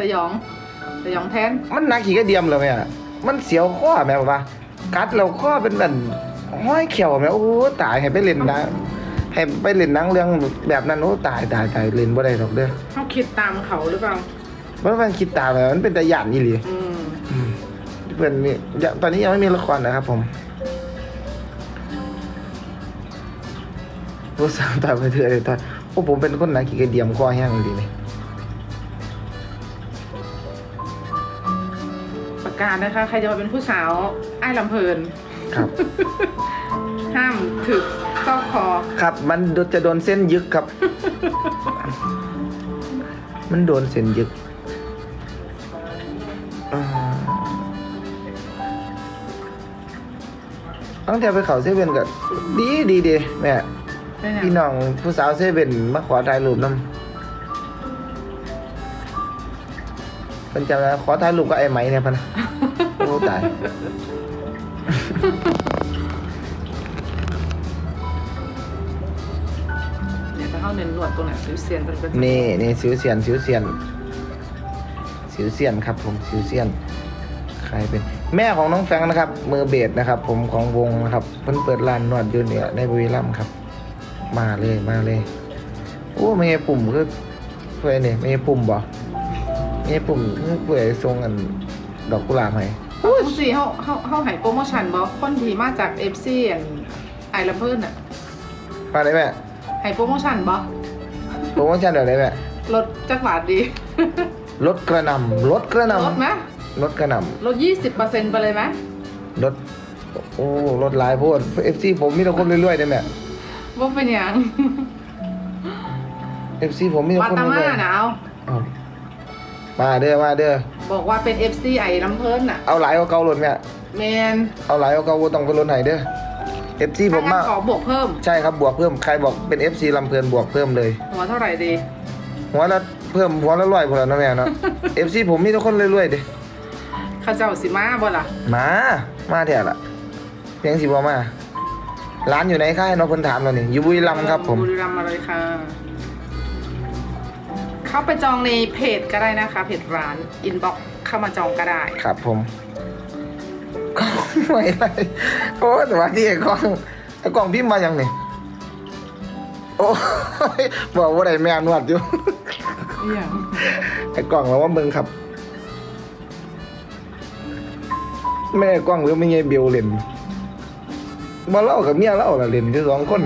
สยอง สยองแทน มันหนักขี่กระเดียมเลยแม่มันเสียวข้อแม่บอกว่ากัดเราข้อเป็นแบบห้อยเขียวแม่โอ้ตายให้ไปเล่นนะให้ไปเล่นหนังเรื่องแบบนั้นโอ้ตายตายตายเล่นบ่ได้หรอกเด้อเขาคิดตามเขาหรือเปล่ามันมันคิดตามแบบมันเป็นตะหยานอีหลีอืมอืมเพื่อนมียังตอนนี้ยังไม่มีละครนะครับผมรู้สึกตามไปเถอะเลยตอนโอ้ผมเป็นคนหนักขี่กระเดียมคอแห้งดีนี่ปร กาศนะคะ ใครจะมาเป็นผู้สาวไอ้ายลำเพลิน ครับ ห้ามถึกซอกคอ ครับ มันจะโดนเส้นยึกครับ มันโดนเส้นยึกอ่าตั้งแต่ไปเขาเซเว่นก็ดีดีดีแม่เป็นไงพี่น้องผู้สาวเซเว่นมาขอถ่ายรูปน้ำ เป็นจำนะขอถ่ายรูปกับไอ้ไหมเนี่ยพะนะโอ้ตายเดี๋ยวจะเข้าเน้นหนวดตรงไหนซิวเซียนตรงเป็นนี่นี่สิวเสียนสิวเสียนสิวเสียนครับ ผมสิวเสียน ใครเป็น แม่ของน้องแฟรงค์นะครับ มือเบสนะครับ ผมของวงนะครับ เพิ่นเปิดร้านนวดอยู่เนี่ยในบุรีรัมย์ครับ มาเลยมาเลยโอ้ไม่ใช่ปุ่มคือเพื่อนนี่ไม่ใช่ปุ่มบ่ ไม่ใช่ปุ่มคือเพื่อทรงอันดอกกุหลาบให้อู้สิเขาเขาเขาใหายโปรโมชั่นบอคนที่มาจากเอฟซีไอ้ลำเพลินอะมาได้แม่ใหายโปรโมชั่นบอโปรโมชั่นเดี๋ยวได้แม่ลดจักบาทดีลดกระหนำลดกระหนลดไหมำลดกระหนลดยี่สิบเปอร์เซ็นต์ไปเลยไหมำลดโอ้ลดหลายโพดเอฟซีผมมีแต่คนรวยๆได้แม่ว่าเป็นอย่างเอฟซีผมมีแต่มาคนตารวยมาๆหนาวอ้าว มาเด้อมาเด้อบอกว่าเป็น FC ไอ้ลำเพลินอะเอาหลายเอาเกาหล่นเนี่ยแมนเอาหลายเอาเกาบ่ต้องไปหล่นไหนเด้อเอฟซีผมถ้างั้มานขอบวกเพิ่ม ใช่ครับบวกเพิ่มใครบอกเป็นเอฟซีลำเพลินบวกเพิ่มเลย หัวเท่าไหร่ดี หัวละเพิ่มหัวละร้อยพอแล้วนะแม่เนาะเอฟซีผมมีแต่คนรวยๆเด้เข้าเจ้าสิมาบ่ล่ะมามาแท้ละเพียงสิบ่มาร้านอยู่ไหนคะให้น้องเพิ่นถามเรานี่อยู่บุรีรัมย์ครับผม บุรีรัมย์มาเลยค่ะ เข้าไปจองในเพจก็ได้นะคะ เพจร้านอินบ็อกเข้ามาจองก็ได้ ครับผมกล้องไม่ไรโอ้สวัสดีไอ้กล้องไอ้กล้องพิมพ์มายังนี่โอ้ยบอกว่าได้แม่นวดอยู่เอี่ยงไอ้กล้องเราว่ามึงครับแม่กล้องหรือไม่ไงเบลเล่นมาเล่ากับเมียเล่าละเล่นคือสองคน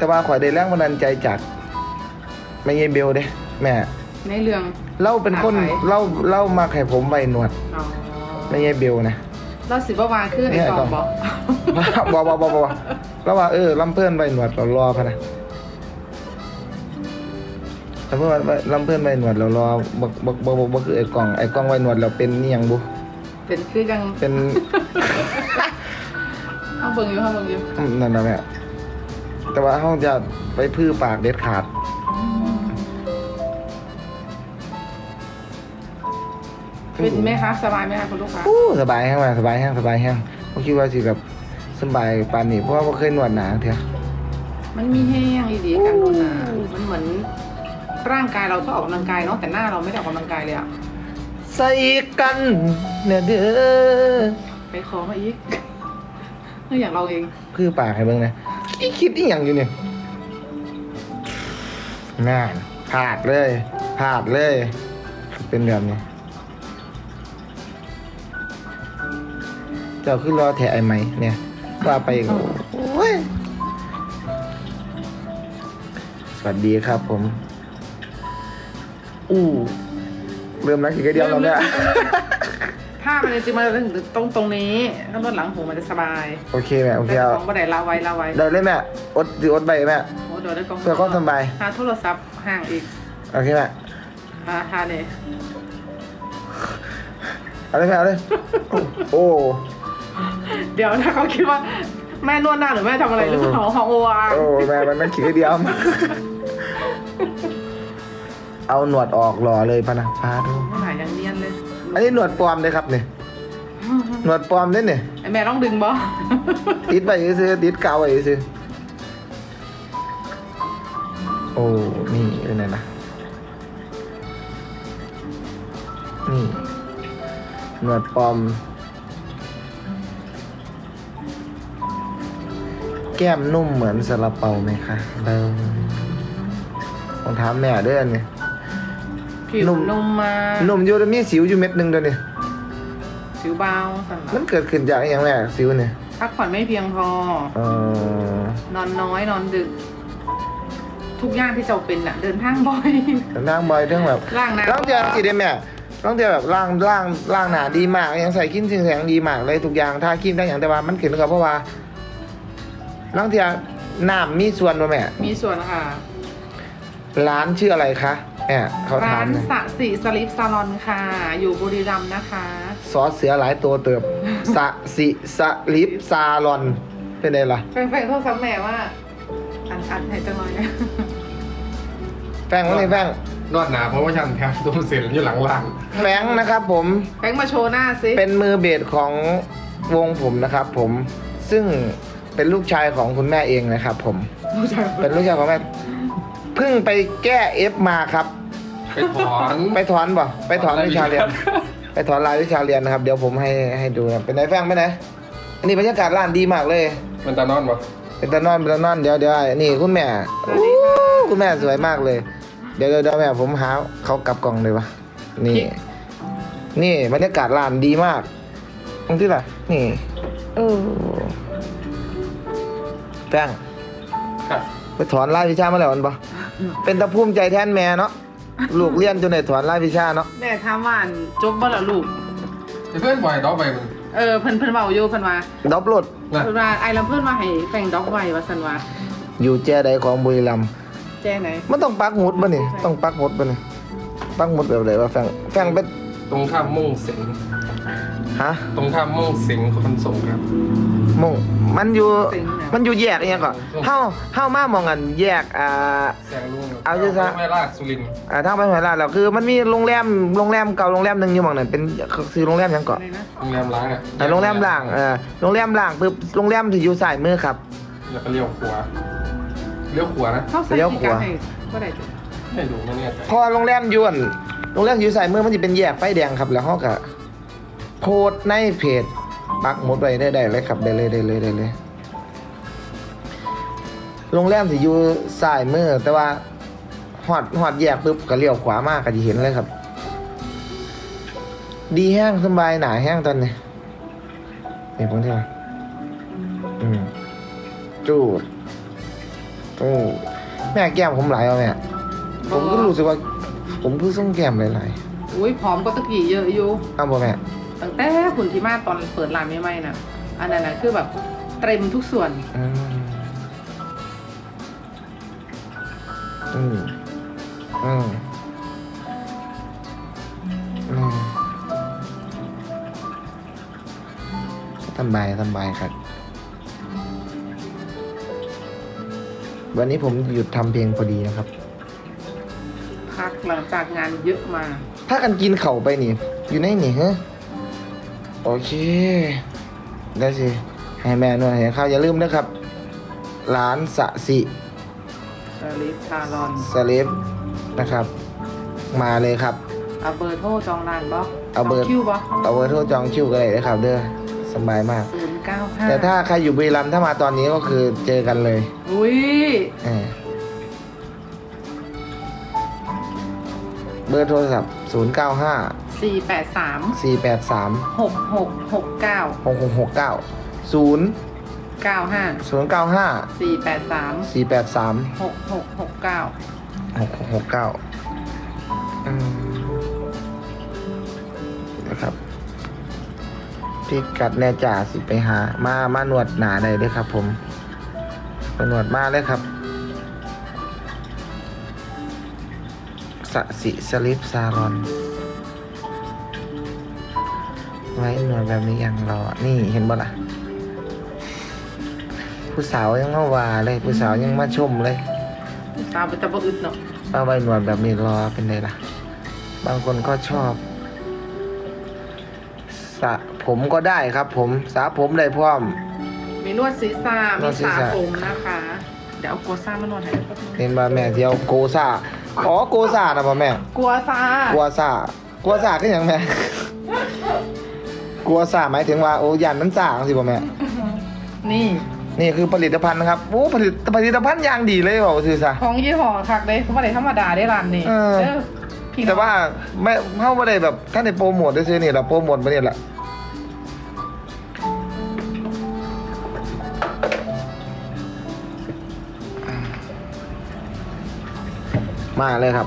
แต่ว่าข่อยได้แรงบันดาลใจจากไม่ไงเบลเด้แม่ในเรื่อง เล่าเป็นคนหาใครเล่าเล่ามาให้ผมใบหนวดอ๋อไม่ไงเบลนะ เราสิบ่วาคือไอ้เนี่ยกล่องกล่บอองกบอบอบอบอแล้วว่าเออลำเพื่อนใบหนวดเรารอพะนะลำเพื่อนใบลำเพื่อนใบหนวดเรารอบักบักบักบักบักคือไอ้กล่องไอ้กล่องใบหนวดเราเป็นนี่ยังบุเป็นคือจังเป็น เอาเบิ่งอยู่เอาเบิ่งอยู่อืมนั่นนะแม่ แต่ว่าเขาจะไปพื้อปากเด็ดขาด เป็นไหมคะสบายไหมคะคุณลูกค้าอู้สบายแห้งมาสบายแห้งสบายแห้งผมคิดว่าสิแบบสบายปานนี้เพราะว่าบ่เคยนวดหนาเถอะ มันมีแห้งอีดีกันโดนนะมันเหมือน ร่างกายเราต้องออกกำลังกายเนาะแต่หน้าเราไม่ได้ออกกำลังกายเลยอะใส่กันเนี่ยเด้อไปขอมาอีกนี่อย่างเราเอง พื้อปากให้เบิ่งนะ อีคิดอีหยังอยู่เนี่ยน่าพลาดเลยพลาดเลย เป็นแบบนี้ เจ้าขึ้นรอแถไอไหมเนี่ยว่าไปกโอ้ยสวัสดีครับผม อู้ เริ่มนักขี่กเดียวแล้วเนี่ย ถ้ามันจริงๆมันจะถึงตรงตรงนี้ถ้ารถหลังหูมันจะสบายโอเคแม่โอเคแต่เอาของบันไดลาไว้ลาไว้ได้เลยแม่อดสิอดใบแม่โอ้เดี๋ยวได้กองเพื่อความสบายหาโทรศัพท์ห่างอีกโอเคแม่หาหาเนี่ยเอาเลยแม่เอาเลยโอ้เดี๋ยวถ้าเขาคิดว่าแม่นวดหน้าหรือแม่ทำอะไรหรือเปล่าของโอวาโอ้แม่มันนั่งขี่กระเดียวเอาหนวดออกหล่อเลยพะนะพาดูไม่หายยังเนียนเลย อันนี้หนวดปลอมเลยครับเนี่ยหนวดปลอมเด้เนี่ยไอแม่ต้องดึงบ่ติดไปซื้อติดเกาวไปซื้ออ้นี่เป็นไงนะนี่หนวดปลอม แก้มนุ่มเหมือนซาลาเปาไหมคะเดิมต้องถามแม่เด้วยอันนี่ ผิวนุ่ม นุ่มมากนุ่มอยู่แต่มีสิวอยู่เม็ดหนึงเด้วยนี่สิวเบาสั่นมันละเกิดขึ้นจากอหย่างแม่สิวเนี่ยพักผ่อนไม่เพียงพอ เออนอนน้อยนอนดึก ทุกอย่างที่เจ้าเป็นน่ะ เดินทางบ่อยแต่นั่งบ่อยเรื่องแบบ ล่างน้ำ ต้องเจอสิได้แม่ต้องเจอแบบร่างร่างร่างหนาดีมากยังใส่คิ้นแสงดีมากเลยทุกอย่างถ้าคิ้นได้อย่างแต่ว่ามันขึ้นกับเพราะว่าร่างเทียน้ำมีส่วนป่ะแม่มีส่วนค่ะ ร้านชื่ออะไรคะ แม่เขาร้าถามนนะสะสีสลิปซาลอนค่ะ อยู่บุรีรัมย์นะคะ ซอสเสือหลายตัวเติบ สะสิสลิปซาลอน เป็นไงล่ะ แฟนๆโทษซ้ำแม่ว่า อันอันให้จังเลยนะ แฟงว่าไงแฟงนวดหนาเพราะว่าฉันแพ้ตุ้มเสียอยู่หลังล่างแฟงนะครับผมแฟงมาโชว์หน้าสิเป็นมือเบสของวงผมนะครับผม ซึ่งเป็นลูกชายของคุณแม่เองนะครับผม ผู้ชายเป็นลูกชายของแม่เพิ่งไปแก้เอฟมาครับ ไปถอนไปถอนบ่ไปถอนวิชาเรียน ไปถอนรายวิชาเรียนนะครับ เดี๋ยวผมให้ให้ดูครับเป็นไงแฟงไปไหนอันนี้บรรยากาศร้านดีมากเลย มันตานอนปะเป็นตานอนเป็นตานอนเดี๋ยวเดี๋ยวนี่คุณแม่สวัสดีค่ะคุณแม่สวยมากเลยเดี๋ยวเดี๋ยวเดี๋ยวแม่ผมหาเขากลับกล่องเลยวะนี่ นี่บรรยากาศร้านดีมากตรงที่ไหนนี่เออแป้งครับไปถอนรายวิชามาแล้วมันปะเป็นตะภูมิใจแทนแม่เนาะ ลูกเรียนจนได้ถอนรายวิชาเนาะแม่ถามว่าอันจบบ่ละลูกไอ้เพื่อนบ่อยดอกไปมึงเออเพิ่นเพิ่นเว้าอยู่เพิ่นว่าดอบรถนะเพิ่นว่าไอ้ลำเพิ่นว่าให้แฟงด็อกไว้ว่าซั่นว่าอยู่แจ้ใดของบุรีรัมย์แจ้ไหนมันต้องปักหมุดป่ะนี่ต้องปักหมุดป่ะนี่ปักหมุดแบบไหนวะแฟงแฟงเป็นตรงข้ามมุ่งเสียงฮะ ตรงข้ามมุ่งเสียงคอนส่งครับ มงมันอยู่สิงห์เนี่ย มันอยู่แยกอหยังก่อนเฮาเฮามามองกันแยกอ่า แสงลุงเอาสิซะ ไม่ราชสุรินทร์อ่าทางไปหอยลาดแล้วคือมันมีโรงแรมโรงแรมเก่าโรงแรมหนึ่งอยู่หมองนั้นเป็นคือโรงแรมหยังเกาะอะไรนะโรงแรมล้างอะแต่โรงแรมล่างเออโรงแรมล่างปึ๊บโรงแรมที่อยู่ซ้ายมือครับแล้วก็เลี้ยวขวาเลี้ยวขวานะเขาใส่เลี้ยวที่ขวาการให้บ่ได้จ้ะไม่ดูไม่แน่ใจพอโรงแรมยวนโรงแรมอยู่ซ้ายมือมันจะเป็นแยกไฟแดงครับ แล้วเขาก็โพสต์ในเพจ ปักหมุดไว้ได้ได้เลยครับได้เลยได้เลยได้เลยโรงแรมที่อยู่ซ้ายมือแต่ว่าหอดหอดแยกปุ๊บก็เลี้ยวขวามากก็จะเห็นเลยครับ ดีแห้งสบายหนาแห้งตอนนี้นี่ผมที่ว่าอืมจูดจูดแม่แก้มผมหลายเอาแม่ผมก็รู้สึกว่า ผมเพิ่งส่งแก้มหลายอุ้ยผอมก็ตะกี้เยอะอยู่ๆเอาบ่แม่ ตั้งแต่คุณที่มาตอนเปิดร้านใหม่ๆน่ะอันนั้นน่ะคือแบบเต็มทุกส่วน อืมอืมอืมอืมสบายสบายครับ วันนี้ผมหยุดทำเพลงพอดีนะครับ พักหลังจากงานเยอะมา ถ้ากันกินเข่าวไปนี่ อยู่ในนี่ฮะ โอเค ได้สิ ให้แม่นวดให้ข้าวอย่าลืมนะครับ ร้านสะสิสลิปซาลอนสเลฟนะครับ มาเลยครับ เอาเบอร์โทรจองร้านบ่เอาเบอร์คิวบ่เอาเบอร์โทรจองคิวกันเลยนะครับ เด้อสบายมาก ศูนย์เก้าห้าแต่ถ้าใครอยู่บุรีรัมย์ถ้ามาตอนนี้ก็คือเจอกันเลยอุ้ยเออเบอร์โทรศัพท์ 0 9 5 สี่แปดสาม4 8 3หกหกหกเก้า6 6 6 9 0เก้าห้า0 9 5สี่แปดสาม4 8 3หกหกหกเก้าหกหกเก้าอืมนะครับพี่กัดแน่จ่าสิไปหา มามาหนวดหนาได้เลยครับ ผมไปหนวดมาเลยครับสะสิสลิปซาลอน ไว้หนวดแบบนี้ยังรอ นี่เห็นบ่ล่ะ ผู้สาวยังมาว่าเลย ผู้สาวยังมาชมเลยตามไปตะบอึดเนาะเอาใบหนวดแบบนี้รอเป็นไงล่ะ บางคนก็ชอบสระผมก็ได้ครับ ผมสระผมได้พร้อม มีนวดศีรษะนมีวดศีรสาษะ ผมนะคะ เดี๋ยวเอากัวซ่ามานวดให้แป๊บนึงเห็นบ่แม่ที่เอาโกซ่าอ๋อโกซ่านะบ่แม่ กัวซ่ากัวซ่ากัวซ่าคือหยังแม่ กัวซ่าหมายถึงว่าโอ้ยันมันซ่าจังซี่บ่แม่ นี่ นี่คือผลิตภัณฑ์นะครับโอ้ผลิตผลิตภัณฑ์อย่างดีเลยบอกซื่อซะ ของยี่ห้อคักเลยเขาไม่ได้ธรรมดาได้ร้านนี้เออด้พี่น้องแต่ว่าไม่เฮาบ่ได้แบบท่านได้โปรโมทซื่อๆนี่ล่ะโปรโมทมานี่ล่ะมาเลยครับ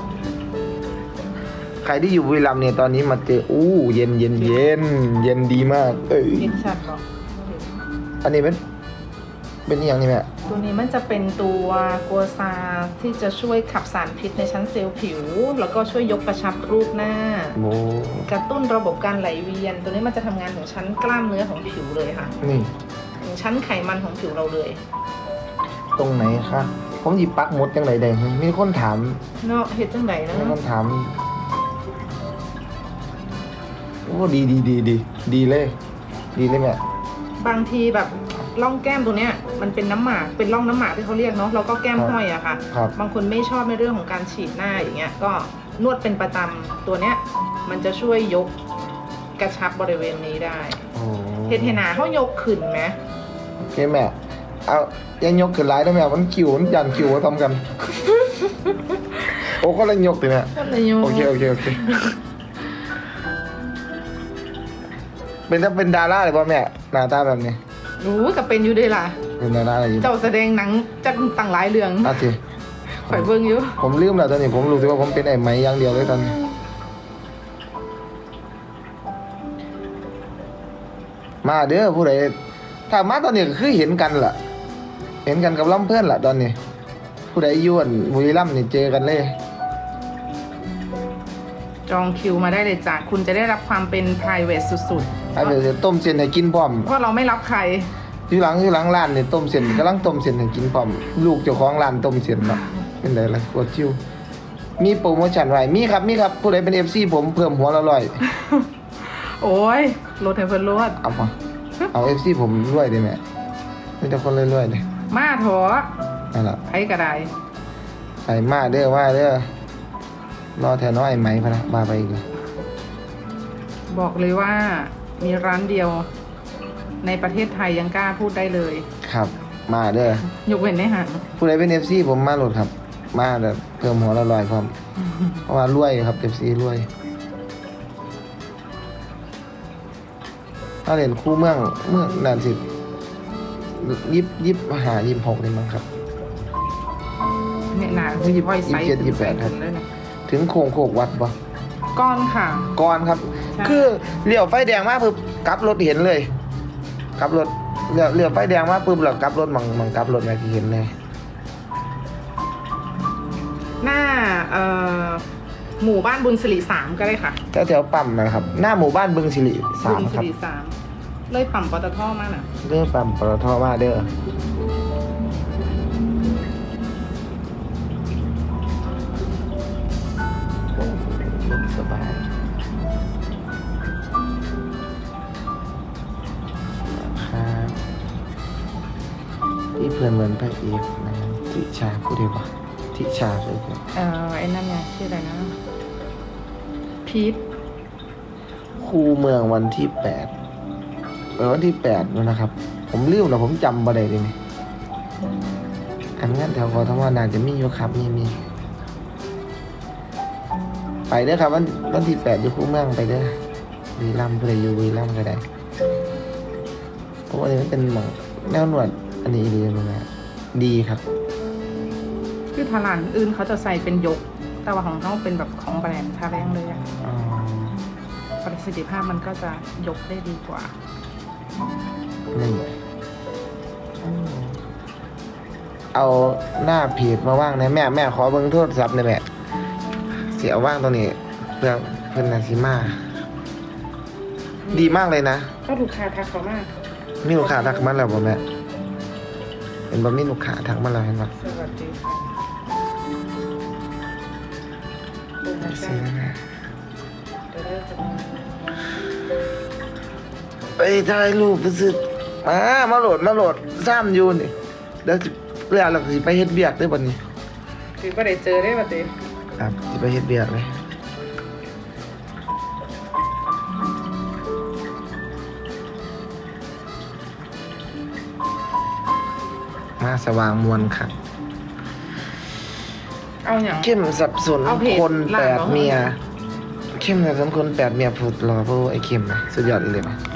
ใครที่อยู่บุรีรัมย์เนี่ยตอนนี้มาเจออู้เย็นเย็นเย็นเย็นดีมาก เอ้ยเห็นชัดบอกอันนี้เป็นเป็นอหย่างนี้แม่ตัวนี้มันจะเป็นตัวกัวซาที่จะช่วยขับสารพิษในชั้นเซลล์ผิว แล้วก็ช่วยยกกระชับรูปหน้าโบกระตุ้นระบบการไหลเวียน ตัวนี้มันจะทำงานของชั้นกล้ามเนื้อของผิวเลยค่ะ นี่ถึงชั้นไขมันของผิวเราเลย ตรงไหนคะผมหยิบปักหมดจังไรได้มีคนถามเนาะเห็ดจังไหนนะมีคนถาม โอ้ดีดีดีดีดีเลย ดีเลยแม่บางทีแบบร่องแก้มตัวเนี้ยมันเป็นน้ำหมากเป็นร่องน้ำหมากที่เขาเรียกเนาะแล้วก็แก้มห้อยอะค่ะ ครับ บางคนไม่ชอบในเรื่องของการฉีดหน้าอย่างเงี้ยก็นวดเป็นประจำตัวเนี้ย มันจะช่วยยกกระชับบริเวณนี้ได้โอ้เฮดเทนาเขายกขึ้นไหมโอเคแม่ เอายังยกขึ้นไลน์ได้ไหมมันคิวมันยันคิวมาทำกัน โอ้ก็เลยยกติแม่ก็เลยยกโอเคโอเคโอเค เป็นถ้าเป็นดาราเลยป่ะแม่หน้าตาแบบนี้รู้ก็เป็นอยู่ด้วยล่ะ เป็นดาราอะไรอยู่เจ้าแสดงหนังจักต่างหลายเรื่องอะสิข่อยเบิ่งอยู่ผมลืมแล้วตอนนี้ผมรู้สึกว่าผมเป็นไอ้ไหมอย่างเดียวเลยตอนนี้มาเด้อผู้ใดถ้ามาตอนนี้ก็คือเห็นกันล่ะ เห็นกันกับลำเพื่อนล่ะตอนนี้ ผู้ใดอยวนบุรีรัมย์นี่เจอกันเลย จองคิวมาได้เลยจ้ะคุณจะได้รับความเป็น p r i v a t สุดไอ้เดี๋ยวจะต้มเส้นให้กินพร้อมๆเพราะเราไม่รับใครอยู่หลังอยู่หลังร้านนี่ต้มเส้นกำลังต้มเส้นให้กินพร้อม ลูกเจ้าของร้านต้มเส้นเนาะเป็นไงล่ะกดชิวมีโปรโมชั่นไว้มีครับ มีครับ ผู้ใดเป็น FC ผมเพิ่มหัวละร้อย โอ้ยรถให้เพิ่นรวดเอาป่ะเอา FC ผมรวยได้ไหมมีแต่คนรวยๆเลยมาเถอะนั่นแหละไผกระไดไปมาเด้อว่าเด้อรอแถวน้อยไหมพะนะมาไปอีกเลยบอกเลยว่า มีร้านเดียวในประเทศไทยยังกล้าพูดได้เลย ครับ มาเด้อยกเว้นในหางผู้ใดเป็น FC ผมมาโหลดครับ มาเด้อเพิ่มหัวละร้อยพร้อมเพราะว่ารวยครับ FC รวยถ้าเรียนคู่เมืองเมืองนานสิยิบยิบหายิบหกเลยมั้งครับเนี่ยหนาคือยิบอ้อยไซส์ยี่สิบเจ็ดยี่สิบแปดครับเลยนะถึงโค้งโคกวัดปะก้อนค่ะก่อนครับใช่ คือเลี้ยวไฟแดงมาปุ๊บกลับรถเห็นเลยกลับรถเลี้ยวเลี้ยวไฟแดงมาปุ๊บแล้วกลับรถมังมังกลับรถแม่ที่เห็นเลยหน้าเอ่อหมู่บ้านบุญสิริสามก็ได้ค่ะแถวแถวปั๊มนะครับ หน้าหมู่บ้านบึงสิริสามบุญคสิรับริสามเลยปั่มปตทมากน่ะ เด้อปั๊มปตทมาเด้อ ชาพูดได้ปะทิชาเลยครับเอ่อไอ้นั่นไงชื่ออะไรนะพีทคูเมืองวันที่แปดเออวันที่แปดนั่นนะครับ ผมลืมนะผมจำบ่ได้เลยนี่อันงั้นแถวกทมน่าจะมีอยู่ครับมีมีไปเด้อครับวันวันที่แปดอยู่คูเมืองไปเด้อวีรัมย์เพื่ออยู่วีรัมย์ก็ได้เพราะว่านี่มันเป็นหมองแนวหนวดอันนี้ดีมั้ยนะดีครับ คือทาร้านอื่นเขาจะใส่เป็นยก แต่ว่าของเขาเป็นแบบของแบรนด์ทาแรงเลยอะอ๋อประสิทธิภาพมันก็จะยกได้ดีกว่านี่อืมเอาหน้าเพจมาว่างนะแม่แม่ขอเบิ้งโทรศัพท์หน่อยแม่เสียว่างตรงนี้เพื่อเพื่อนนาซิมา ดีมากเลยนะก็ถูกคาทักเขามาก มีลูกค้าทักมาแล้วบ่แม่เห็นบ่มีลูกค้าทักมาแล้วเห็นบ่สวัสดีค่ะ โปรโมชั่ซื้นอนะจะได้เป็นไปถ่ายรูปไปซื้อมามาโหลดมาโหลดซ้ำอยู่นี่เดี๋ยวสิแล้วเราสิไปเฮ็ดเบียกเด้วยบัดนี้คือก็ได้เจอได้ปะเต้ครับสิไปเฮ็ดเบียกเลยมาสว่างมวลครับ เอาอย่าง เข้มสับสนเอาเพจคนล่างแปดเหรอเมียเข้มสับสนคนแปดเมียพูดรอพวกไอ้เข้มนะสุดยอดเลยไหมอ